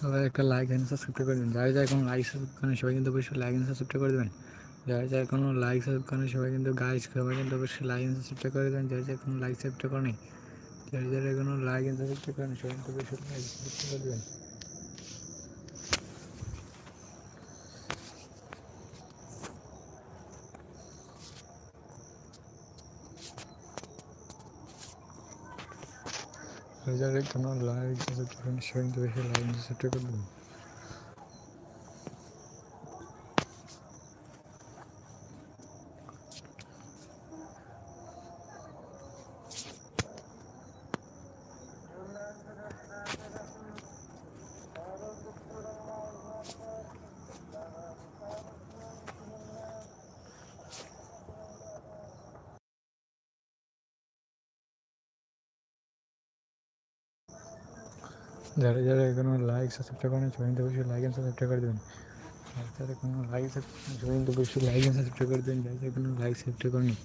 সবাই একটা like and subscribe করে দেবেন। যারা যারা কোনো লাইক সাবস্ক্রাইব করেন, সবাই কিন্তু অবশ্যই লাইক এন্ড সাবস্ক্রাইব করে দেবেন। যারা যারা কোনো লাইক সাবস্ক্রাইব করেন, সবাই কিন্তু গাইজ সবাই কিন্তু অবশ্যই লাইক এন্ড সাবস্ক্রাইব করে দেবেন। যারা যারা কোনো লাইক সাবস্ক্রাইব করেন, যারা যারা কোনো লাইক এন্ড সাবস্ক্রাইব করেন, সবাই কিন্তু অবশ্যই লাইক সাবস্ক্রাইব করে দেবেন। Please like, comment, like, subscribe, and sharing the video. Like, subscribe. যারা যারা এখনও লাইক সাবস্ক্রাইব করেন সবাই কিন্তু অবশ্যই লাইক এন্ড সাবস্ক্রাইব করে দেবেন। যারা কোনো লাইক সবাই কিন্তু অবশ্যই লাইক এন্ড সাবস্ক্রাইব করে দেবেন। যারা কোনো লাইক সাবস্ক্রাইব করেনি,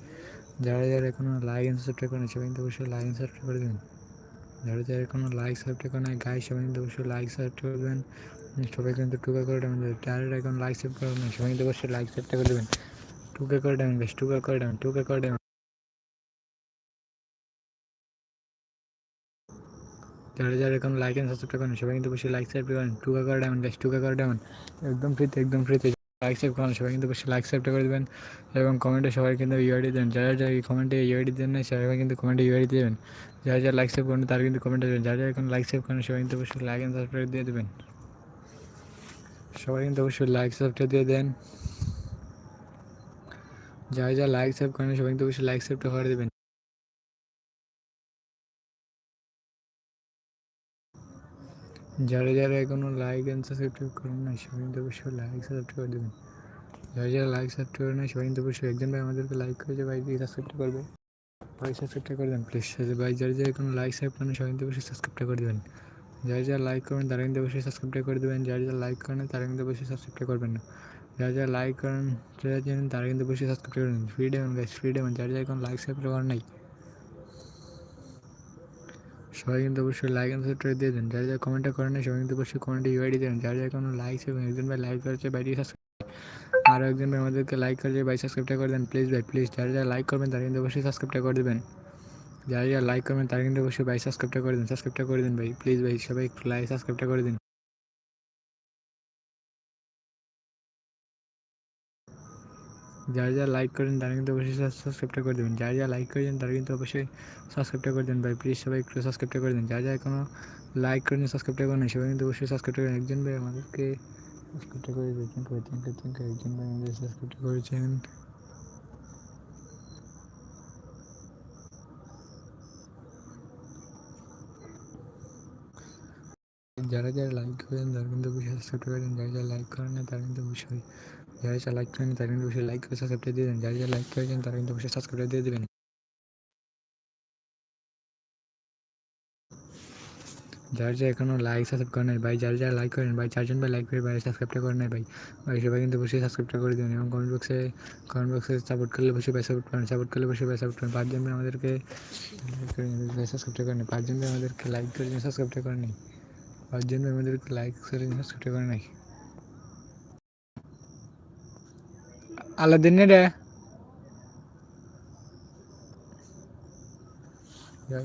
যারা যারা কোনো লাইক এন্ড সাবস্ক্রাইব করেন সবাই কিন্তু অবশ্যই লাইক এন্ড সাবস্ক্রাইব করে দেবেন। যারা যারা কোনো লাইক সাবস্ক্রাইব করেন গাই সবাই কিন্তু অবশ্যই লাইক সাবস্ক্রাইব করে দেবেন। সবাই কিন্তু টুকা করে দেবেন। যারা এখন লাইক সাবস্ক্রাইব করেন সবাই কিন্তু অবশ্যই লাইক সাবস্ক্রাইব করে দেবেন। টুকা করে দেবেন বেশ টুকা করে দেবেন টুকা করে দেবেন। যারা যারা এখন লাইক এন্ড সাবস্ক্রাইব করেন সবাই কিন্তু বসে লাইক সাবস্ক্রাইব করেন টুকা করে ডায়মন্ড গাছ টুকা করে ডায়মন্ড একদম ফ্রিতে একদম ফ্রিতে লাইক সাবস্ক্রাইব করেন, সবাই কিন্তু বসে লাইক সাবস্ক্রাইব করে দেবেন। এবং কমেন্টে সবাই কিন্তু ইউআইডি দেন। যারা যারা কমেন্টে ইউআইডি দেন না সবাই কিন্তু কমেন্টে ইউআইডি দেবেন। যারা যারা লাইক সেভ করেন তারা কিন্তু কমেন্টে দেবেন। যারা যারা এখন লাইক সেভ করেন সবাই কিন্তু অবশ্যই লাইক এন্ড সাবস্ক্রাইব দিয়ে দেবেন। সবাই কিন্তু অবশ্যই লাইক সাবস্ক্রাইব দিয়ে দেন। যারা যারা লাইক সেভ করেন সবাই কিন্তু অবশ্যই লাইক সেভটা করে দেবেন। যারা যারা এখনও লাইক অ্যান্ড সাবস্ক্রাইব করেন না সবাই কিন্তু অবশ্যই লাইক সাবস্ক্রাইব করে দেবেন। যারা যারা লাইক সাবস্ক্রাইব করে না সবাই কিন্তু অবশ্যই একজন ভাই আমাদেরকে লাইক করেছে, ভাই প্লিজ সাবস্ক্রাইবটা করবে। ভাই সাবস্ক্রাইবটা করে দেন প্লিজ ভাই, যারা যারা কোনো লাইক সাবস্ক্রাইব করেন সবাই কিন্তু অবশ্যই সাবস্ক্রাইবটা করে দেবেন। যারা যারা লাইক করবেন তারা কিন্তু অবশ্যই সাবস্ক্রাইবটা করে দেবেন। যারা যারা লাইক করেন তারা কিন্তু অবশ্যই সাবস্ক্রাইবটা করবেন না। যারা যারা লাইক করেন, যারা জানেন, তারা কিন্তু অবশ্যই সাবস্ক্রাইব করে দেবেন free diamond guys free diamond যারা যারা কোনো লাইক সাবস্ক্রাইব করেন নাই সবাই কিন্তু অবশ্যই লাইক অ্যান্ড সাবস্ক্রাইব দিয়ে দেন। যারা যারা কমেন্টটা করেন না সবাই কিন্তু অবশ্যই কমেন্টে ইউআইডি দেন। যারা যারা কোনো লাইক এবং একজন ভাই লাইক করেছে বাইডি সাবস্ক্রাইব আরও একজন ভাই আমাদেরকে লাইক করেছে বাই সাবস্ক্রাইবটা করে দেন। প্লিজ ভাই প্লিজ যারা যারা লাইক করবেন, তারা কিন্তু অবশ্যই সাবস্ক্রাইবটা করে দেবেন। যারা যারা লাইক করবেন, তারা কিন্তু অবশ্যই ভাই সাবস্ক্রাইবটা করে দেন। সাবস্ক্রাইবটা করে দিন ভাই। প্লিজ ভাই, সবাই একটু লাইক সাবস্ক্রাইবটা করে দিন। যারা যারা লাইক করেন তারা কিন্তু অবশ্যই সাবস্ক্রাইবটা করে দেবেন। যারা যারা লাইক করেছেন তারা কিন্তু অবশ্যই সাবস্ক্রাইবটা করে দেন ভাই প্লিজ সবাই একটু সাবস্ক্রাইবটা করে দেন। যারা যারা কোনো লাইক করেন সাবস্ক্রাইবটা করেন সবাই কিন্তু অবশ্যই সাবস্ক্রাইবটা করেন একজন ভাই আমাদেরকে সাবস্ক্রাইবটা করে দিয়েছেন থ্যাংক ইউ থ্যাংক ইউ একজন ভাই আমাদের সাবস্ক্রাইবটা করেছেন। যারা যারা লাইক করেন তারা কিন্তু অবশ্যই সাবস্ক্রাইব করে দেন। যারা যারা লাইক করেন না, তারা কিন্তু অবশ্যই যারা যারা লাইক করেন তারা কিন্তু অবশ্যই লাইক করে সাবস্ক্রাইব দিয়ে দেবেন যারা যারা লাইক করেছেন তারা কিন্তু অবশ্যই সাবস্ক্রাইব দিয়ে দেবেন যার যা এখনও লাইক সাবস্ক্রাইব করেন নাই ভাই যারা যারা লাইক করেন ভাই চারজন ভাই লাইক করে ভাই সাবস্ক্রাইবটা করেন নাই ভাই ভাই সবাই কিন্তু বসে সাবস্ক্রাইবটা করে দেবেন এবং কমেন্ট বক্সে কমেন্ট বক্সে সাপোর্ট করলে বসে ভাই সাপোর্ট করেন। সাপোর্ট করলে বসে ভাই সাপোর্ট করেন। পাঁচজন ভাই আমাদেরকে সাবস্ক্রাইবটা করেন পাঁচজন ভাই আমাদেরকে লাইক করে সাবস্ক্রাইবটা করেন নাই। পাঁচজন ভাই আমাদেরকে লাইক করে সাবস্ক্রাইবটা করেন নাই। আলাদিন রে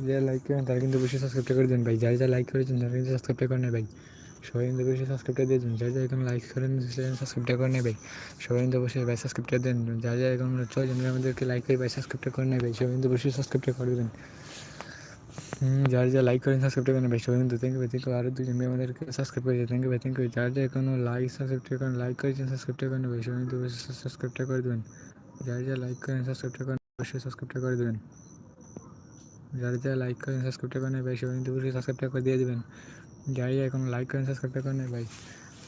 যারা লাইক করেন, তারা কিন্তু অবশ্যই সাবস্ক্রাইবটা করে দেন ভাই। যারা যারা লাইক করেছেন, তারা কিন্তু সাবস্ক্রাইবটা করে নেয় ভাই। সবাই কিন্তু অবশ্যই সাবস্ক্রাইবটা দিয়ে দেন। যারা যারা এখন লাইক করেন সাবস্ক্রাইবটা করে নেয় ভাই। সবাই কিন্তু অবশ্যই ভাই সাবস্ক্রাইবটা দেন। যারা যারা এখন ছয়জন আমাদেরকে লাইক করে ভাই সাবস্ক্রাইবটা করে নেয় ভাই। সবাই কিন্তু অবশ্যই সাবস্ক্রাইবটা করে দেবেন যারা যা লাইক করেন সাবস্ক্রাইব করেন সবাই কিন্তু থ্যাংক ইউ ইউ আরও দুজন মেয়ে আমাদেরকে সাবস্ক্রাইব করেছে। থ্যাংক ইউ থ্যাংক ইউ যারা যারা কোনো লাইক সাবস্ক্রাইব করেন লাইক করেছেন সাবস্ক্রাইবটা করেন কিন্তু অবশ্যই সাবস্ক্রাইবটা করে দেবেন। যারা যা লাইক করেন সাবস্ক্রাইবটা করেন, অবশ্যই সাবস্ক্রাইবটা করে দেবেন। যারা যা লাইক করেন সাবস্ক্রাইবটা করেন ভাই সবাই কিন্তু অবশ্যই সাবস্ক্রাইবটা করে দিয়ে দেবেন। যারা যা এখন লাইক করেন সাবস্ক্রাইবটা করেন ভাই।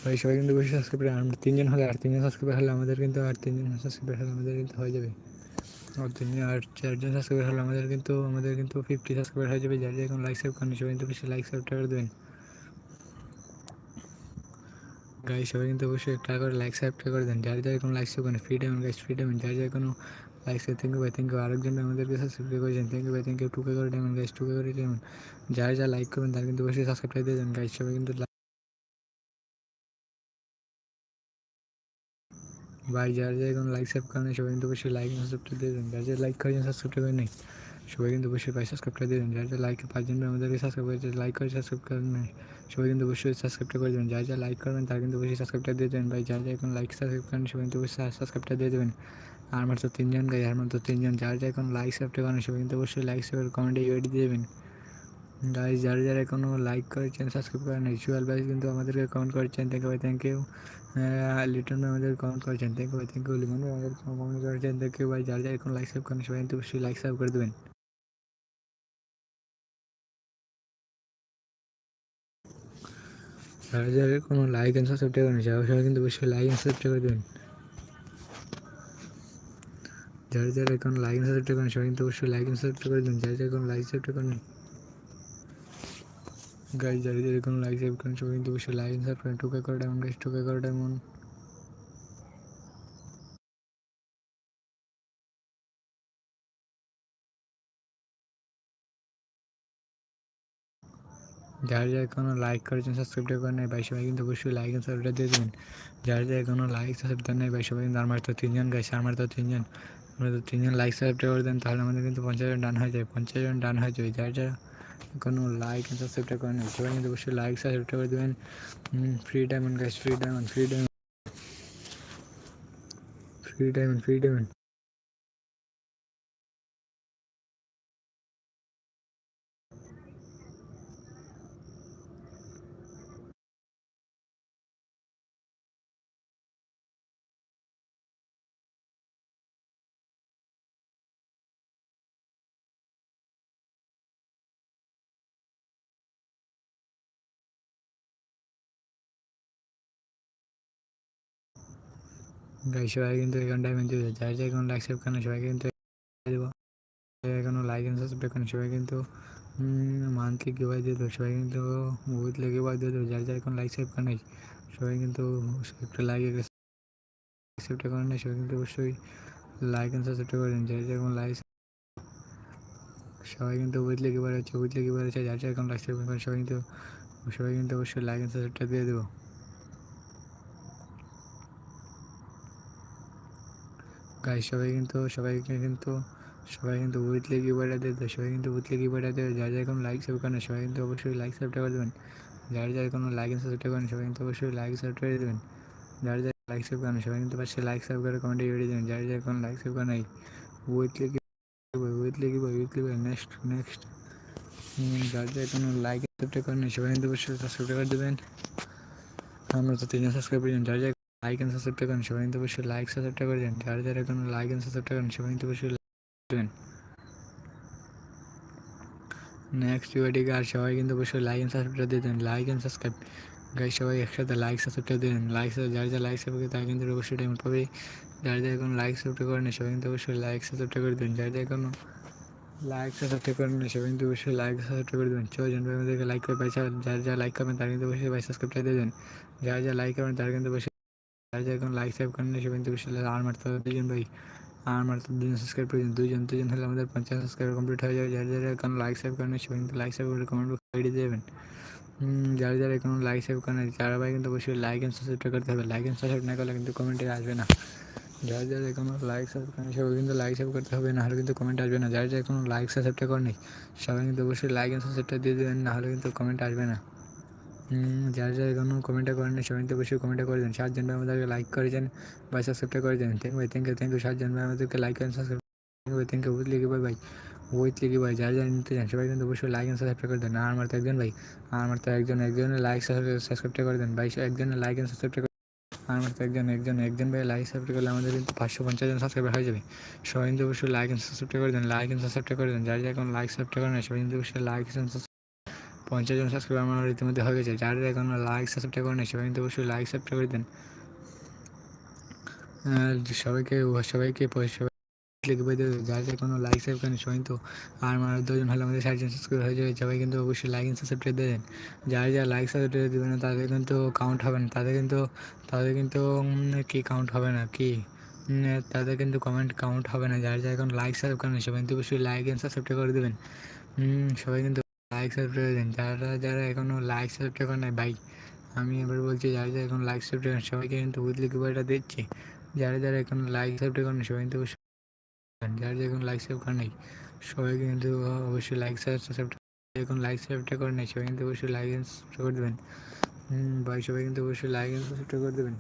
ভাই, সবাই কিন্তু অবশ্যই সাবস্ক্রাইব আমরা তিনজন হলে আর তিনজন সাবস্ক্রাইবার হলে আমাদের কিন্তু আর তিনজন সাবস্ক্রাইবার হলে আমাদের কিন্তু হয়ে যাবে। চারজন সাবস্ক্রাইবার হলে আমাদের কিন্তু আমাদের কিন্তু ফিফটি সাবস্ক্রাইবার হয়ে যাবে, যারা এখন লাইক সেভ করেন, সবাই কিন্তু অবশ্যই লাইক করে দেবেন। গাই সবাই কিন্তু অবশ্যই একটা করে লাইক সাবস্ক্রাইব করে দেন, যারা যারা কোনো লাইক সেভ করেন free time guys free time যারা যারা কোনো লাইক সেভ থ্যাংক ইউ ভাই থ্যাংক ইউ আরেকজন আমাদেরকে সাবস্ক্রাইব করেছেন থ্যাংক ইউ ভাই থ্যাংক ইউ টুকে করে ডায়মন্ড গাইস টুকে করে ডায়মন্ড যারা যারা লাইক করবেন, তারা কিন্তু অবশ্যই সাবস্ক্রাইব দিয়ে দেন গাইস সবাই কিন্তু ভাই যারা যারা এখন লাইক সাবস্ক্রাইব করেন সবাই কিন্তু অবশ্যই লাইক সাবস্ক্রাইব দিয়ে দেবেন যারা যারা লাইক করেছেন সাবস্ক্রাইব করে নেই সবাই কিন্তু অবশ্যই ভাই সাবস্ক্রাইব করে দেবেন যারা যারা লাইক পাঁচজন আমাদেরকে সাবস্ক্রাইব করেছে লাইক করে সাবস্ক্রাইব করেন নাই সবাই কিন্তু অবশ্যই সাবস্ক্রাইবটা করে দেবেন যারা যারা লাইক করবেন তারা কিন্তু অবশ্যই সাবস্ক্রাইবটা দিয়ে দেবেন ভাই যারা যারা এখন লাইক সাবস্ক্রাইব করেন সবাই কিন্তু অবশ্যই সাবস্ক্রাইবটা দিয়ে দেবেন আর মাত্র তিনজন গাই আর মাত্র তিনজন যারা যারা এখন লাইক সাবস্ক্রাইব করেন সবাই কিন্তু অবশ্যই লাইক সাবস্ক্রাইব কমেন্টে ইউআইডি দিয়ে দেবেন গাইজ যারা যারা এখনও লাইক করেছেন সাবস্ক্রাইব করেন ইউচুয়াল ভাই কিন্তু আমাদেরকে কমেন্ট করেছেন thank you thank you Liton আমাদের কমেন্ট করেছেন thank you thank you Limon আমাদের কমেন্ট করেছেন থ্যাংক ইউ ভাই যারা যারা এখন লাইক সাবস্ক্রাইব করেন সবাই কিন্তু অবশ্যই লাইক সাবস্ক্রাইব করে দেবেন। যারা যারা কোনো লাইক অ্যান্ড সাবস্ক্রাইব করেন সবাই কিন্তু অবশ্যই লাইক অ্যান্ড সাবস্ক্রাইব করে দেবেন। যারা যারা এখন লাইক অ্যান্ড সাবস্ক্রাইব করেন সবাই কিন্তু অবশ্যই লাইক অ্যান্ড সাবস্ক্রাইব করে দেবেন। যারা যারা এখন লাইক সাবস্ক্রাইব করেন গাইজ যারা এখন লাইক সাবস্ক্রাইব করেন, সবাই কিন্তু অবশ্যই লাইক সাবস্ক্রাইব টোকা করে ডায়মন্ড গাইজ টোকা করে ডায়মন্ড যারা যারা এখনও লাইক করেছেন সাবস্ক্রাইবটা করেন নাই, ভাই, সবাই কিন্তু অবশ্যই লাইক এন্ড সাবস্ক্রাইবটা দিয়ে দেবেন। যারা যারা এখনও লাইক সাবস্ক্রাইব দেন নাই, ভাই, সবাই কিন্তু আমার তো তিনজন গাইছে আমার তো তিনজন। আমরা তো তিনজন লাইক সাবস্ক্রাইবটা করে দেন, তাহলে আমাদের কিন্তু পঞ্চাশ জন ডান হয়ে যায় পঞ্চাশ জন ডান হয়ে যায় যারা যারা কোনো লাইক এন্ড সাবস্ক্রাইবটা করেন নাই সবাই কিন্তু অবশ্যই লাইক সাবস্ক্রাইবটা করে দেবেন free diamond guys free diamond free diamond free diamond free guy সবাই কিন্তু এখন ডায়মন্ড দেবে যার যার এখন লাইক সাবস্ক্রাইব করেন সবাই কিন্তু দেবো। এখনও লাইক এন্ড সাবস্ক্রাইব করেন, সবাই কিন্তু মান্থলি গিভাই দিয়ে দেবো, সবাই কিন্তু উইকলি গিভাই দিয়ে দেবো, যার যার এখন লাইক সাবস্ক্রাইব করেন সবাই কিন্তু একটা লাইক সাবস্ক্রাইব করেন সবাই কিন্তু অবশ্যই লাইক এন্ড সাবস্ক্রাইব করে দিন যার যার এখন লাইক সবাই কিন্তু উইকলি গিভার হচ্ছে উইকলি গিভার হচ্ছে যার যার এখন লাইক সাবস্ক্রাইব করেন সবাই কিন্তু সবাই কিন্তু অবশ্যই লাইক এন্ড সাবস্ক্রাইবটা দিয়ে দেবো। গাইস, সবাই কিন্তু, সবাইকে কিন্তু, সবাই কিন্তু উইথলি কিবোর্ডে দেবে সবাই কিন্তু উইথলি কিবোর্ডে দেবে যার যার কোনো লাইক সাব করেন সবাই কিন্তু অবশ্যই লাইক সাবটা করে দেবেন। যার যার কোনো লাইক সাবটা করেন সবাই কিন্তু অবশ্যই লাইক সাবটা করে দেবেন। যার যার লাইক সাব করেন সবাই কিন্তু পাশে লাইক সাব করে কমেন্টে ইউডি দেবেন। যার যার কোনো লাইক সাব করেন নাই উইথলি উইথলি কি উইথলি নেক্সট নেক্সট যার যার কোনো লাইক সাবটা করেন সবাই কিন্তু অবশ্যই সাবস্ক্রাইব করে দেবেন। আমরা তো তিনজন সাবস্ক্রাইব করেছেন যার যার লাইক এন্ড সাবস্ক্রাইব করেন সবাই কিন্তু অবশ্যই লাইক সাবস্ক্রাইব করে দেন যারা যারা এখন লাইক এন্ড সাবস্ক্রাইব করেন সবাই কিন্তু অবশ্যই দেবেন নেক্সট ভিডিওটিকে আর সবাই কিন্তু অবশ্যই লাইক এন্ড সাবস্ক্রাইব দিয়ে দেন লাইক এন্ড সাবস্ক্রাইব গাই সবাই একসাথে লাইক সাবস্ক্রাইব দিয়ে দেন লাইক যারা যারা লাইক সাবস্ক্রাইব তারা কিন্তু অবশ্যই টাইম পাবে। যারা যারা এখন লাইক সাবস্ক্রাইব করেন সবাই কিন্তু অবশ্যই লাইক সাবস্ক্রাইব করে দেন। যারা যারা এখন লাইক সাবস্ক্রাইব করেন না সবাই কিন্তু অবশ্যই লাইক সাবস্ক্রাইব করে দেবেন ছজন ভাই আমাদেরকে লাইক করে পাইছে যারা যারা লাইক করবেন, তারা কিন্তু অবশ্যই, ভাই সাবস্ক্রাইবটা দিয়ে দেন। যারা যারা লাইক করবেন, তারা কিন্তু অবশ্যই এখন লাইক সাবস্ক্রাইব করেন সবাই কিন্তু অবশ্যই আর মারতে দুজন ভাই। আর মাত্র দুজন সাবস্ক্রাইব প্রয়োজন দুজন দুজন হলে আমাদের পঞ্চাশ সাবস্ক্রাইব কমপ্লিট হয়ে যাবে। যারা যারা এখন লাইক সাবস্ক্রাইব করেন সবাই কিন্তু লাইক সাবস্ক্রাইব করে কমেন্ট বক্স আইডি দেবেন। যারা যারা এখন লাইক সাবস্ক্রাইব করেন, যারা ভাই কিন্তু অবশ্যই লাইক অ্যান্ড সাবস্ক্রাইব করতে হবে। লাইক অ্যান্ড সাবস্ক্রাইব না করলে কিন্তু কমেন্টে আসবে না। যারা যারা এখনও লাইক সাবস্ক্রাইব করেন সবাই কিন্তু লাইক সাবস্ক্রাইব করতে হবে না হলে কিন্তু কমেন্ট আসবে না। যারা যারা এখনও লাইক সাবস্ক্রাইবটা করেনি, সবাই কিন্তু অবশ্যই লাইক অ্যান্ড সাবস্ক্রাইবটা দিয়ে দেবেন না হলে কিন্তু কমেন্ট আসবে না। যারা যারা এখনও কমেন্টটা করেন সবাই কিন্তু অবশ্যই কমেন্টটা করে দেন। সাতজন ভাই আমাদেরকে লাইক করেছেন বা সাবস্ক্রাইবটা করে দেন। থ্যাংক ভাই থ্যাংক ইউ থ্যাংক ইউ সাতজন ভাই আমাদেরকে লাইক করেন সাবস্ক্রাইব থ্যাংক ইউ লিখি ভাই ভাই উইথ লিখি ভাই যারা যারা নিতে চান, সবাই কিন্তু অবশ্যই লাইক অ্যান্ড সাবস্ক্রাইব করে দেন। আর আমার তো একজন ভাই, আর আমার তো একজন, একজনের লাইক সাবস্ক্রাইবটা করে দেন। ভাই, একজনের লাইক অ্যান্ড সাবস্ক্রাইবটা আমার তো একজন একজন একজন ভাই লাইক সাবস্ক্রাইব করলে আমাদের কিন্তু পাঁচশো পঞ্চাশ জন সাবস্ক্রাইবার হয়ে যাবে। সবাই কিন্তু অবশ্যই লাইক অ্যান্ড সাবস্ক্রাইব করে দেন লাইক অ্যান্ড সাবস্ক্রাইব করে দেন। যারা যারা এখন লাইক সাবস্ক্রাইব করেন সবাই কিন্তু অবশ্যই লাইক অ্যান্ড পঞ্চাশ জন সাবস্ক্রাইবার আমার ইতিমধ্যে হয়ে গেছে। যারা এখন লাইক সাবস্ক্রাইব করেন, সবাই কিন্তু অবশ্যই লাইক সাবস্ক্রাইব করে দেন। সবাইকে সবাইকে সবাই লিখবে যারা যারা কোনো লাইক সাবস্ক্রাইব করেন, সবাই তো আর আমার দুজন হলে আমাদের ষাট জন সাবস্ক্রাইব হয়ে যাবে, সবাই কিন্তু অবশ্যই লাইক সাবস্ক্রাইব দেবেন যারা যারা লাইক সাবস্ক্রাইব দেবে না, তাদের কিন্তু কাউন্ট হবে না। তাদের কিন্তু তাদের কিন্তু কি কাউন্ট হবে না, কি? তাদের কিন্তু কমেন্ট কাউন্ট হবে না। যারা যারা এখন লাইক সাবস্ক্রাইব করেন, সবাই কিন্তু অবশ্যই লাইক অ্যান্ড সাবস্ক্রাইব করে দেবেন। সবাই কিন্তু লাইক সাবস্ক্রাইব দেন। যারা যারা এখনও লাইক সাবস্ক্রাইব করেন নাই, ভাই, আমি এবার বলছি, যারা যারা এখন লাইক সাবস্ক্রাইব করেন সবাইকে কিন্তু উইথলি কিবোর্ডটা দিচ্ছি। যারা যারা এখন লাইক সাবস্ক্রাইব করেন সবাই কিন্তু যারা যারা এখন লাইক সেভ করেন নাই সবাই কিন্তু অবশ্যই লাইক সাবস্ক্রাইব এখন লাইক সাবস্ক্রাইব করেন নাই, সবাই কিন্তু অবশ্যই লাইক সাবস্ক্রাইব করে দেবেন। ভাই, সবাই কিন্তু অবশ্যই লাইক সাবস্ক্রাইব করে দেবেন।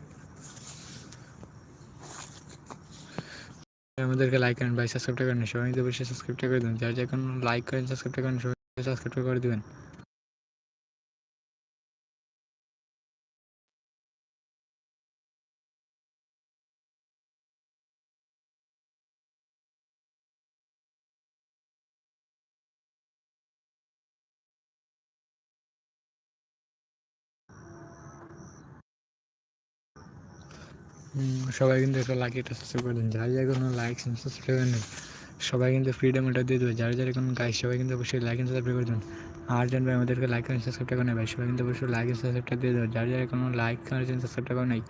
আমাদেরকে লাইক করেন ভাই সাবস্ক্রাইব করেন সবাই কিন্তু অবশ্যই সাবস্ক্রাইব করে দেবেন। যারা যা এখন লাইক করেন সাবস্ক্রাইব করেন সবাই সাবস্ক্রাইব করে দেবেন। সবাই কিন্তু একটা লাইক একটা সাবস্ক্রাইব করে দেন। যারা কোনো লাইক সাবস্ক্রাইব নেই সবাই কিন্তু ফ্রিডম এটা দিয়ে দেবে। যারা যারা এখন গাইস সবাই কিন্তু অবশ্যই লাইক সাবস্ক্রাইব করে দেবেন। আর জন ভাই আমাদেরকে লাইক করেন সাবস্ক্রাইব করে ভাই সবাই কিন্তু অবশ্যই লাইক সাবস্ক্রাইবটা দিয়ে দেবে। যারা যারা কোনো লাইক করেছেন সাবস্ক্রাইবটা করে নাই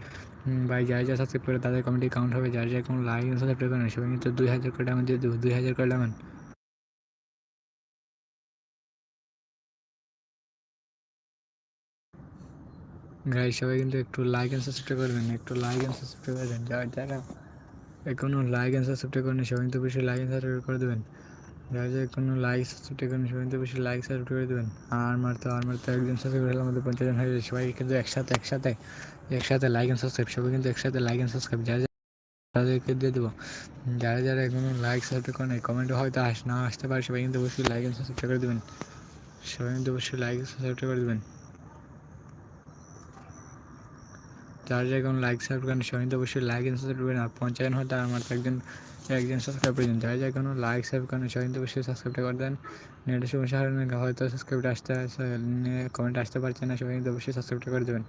ভাই, যারা যারা সাবস্ক্রাইব করে তাদের কমেন্টে কাউন্ট হবে। যারা যারা কোনো লাইক সাবস্ক্রাইব করে নাই, সবাই কিন্তু দুই হাজার করে টাকা দিয়ে দেবো। দুই হাজার করে টাকা গাইস সবাই কিন্তু একটু লাইক অ্যান্ড সাবস্ক্রাইব করবেন, একটু লাইক অ্যান্ড সাবস্ক্রাইব করে দেন যারা যারা এখনও লাইক অ্যান্ড সাবস্ক্রাইব করেন সবাই কিন্তু বেশি লাইক অ্যান্ড সাবস্ক্রাইব করে দেবেন। যারা যারা কোনো লাইক সাবস্ক্রাইব করেন সবাই কিন্তু বেশি লাইক সাবস্ক্রাইব করে দেবেন। আর মারতে আর মারতে একজন সাবস্ক্রাইব করলে আমাদের পঞ্চাশ জন হয়ে সবাই কিন্তু একসাথে একসাথে একসাথে লাইক অ্যান্ড সাবস্ক্রাইব সবাই কিন্তু একসাথে লাইক অ্যান্ড সাবস্ক্রাইব যারা তাদেরকে দিয়ে দেবো। যারা যারা এখনও লাইক সাবস্ক্রাইব করেন কমেন্টে হয়তো আস, না আসতে পারে, সবাই কিন্তু অবশ্যই লাইক অ্যান্ড সাবস্ক্রাইব করে দেবেন। সবাই কিন্তু অবশ্যই লাইক সাবস্ক্রাইব করে দেবেন। যার যারা কোনো লাইক সাবস্ক্রাইব করেন সবাই তো অবশ্যই লাইক এন্ড সাবস্ক্রাইব করবেন, আর হয় তার আমার একজন একজন সাবস্ক্রাইব প্রয়োজন। যার যারা কোনো লাইক সাবস্ক্রাইব করেন তো অবশ্যই সাবস্ক্রাইবটা করে দেন। নেটের সমস্যা হয়তো সাবস্ক্রাইবটা আসতে কমেন্ট আসতে পারছে না সবাই তো অবশ্যই সাবস্ক্রাইবটা করে দেবেন।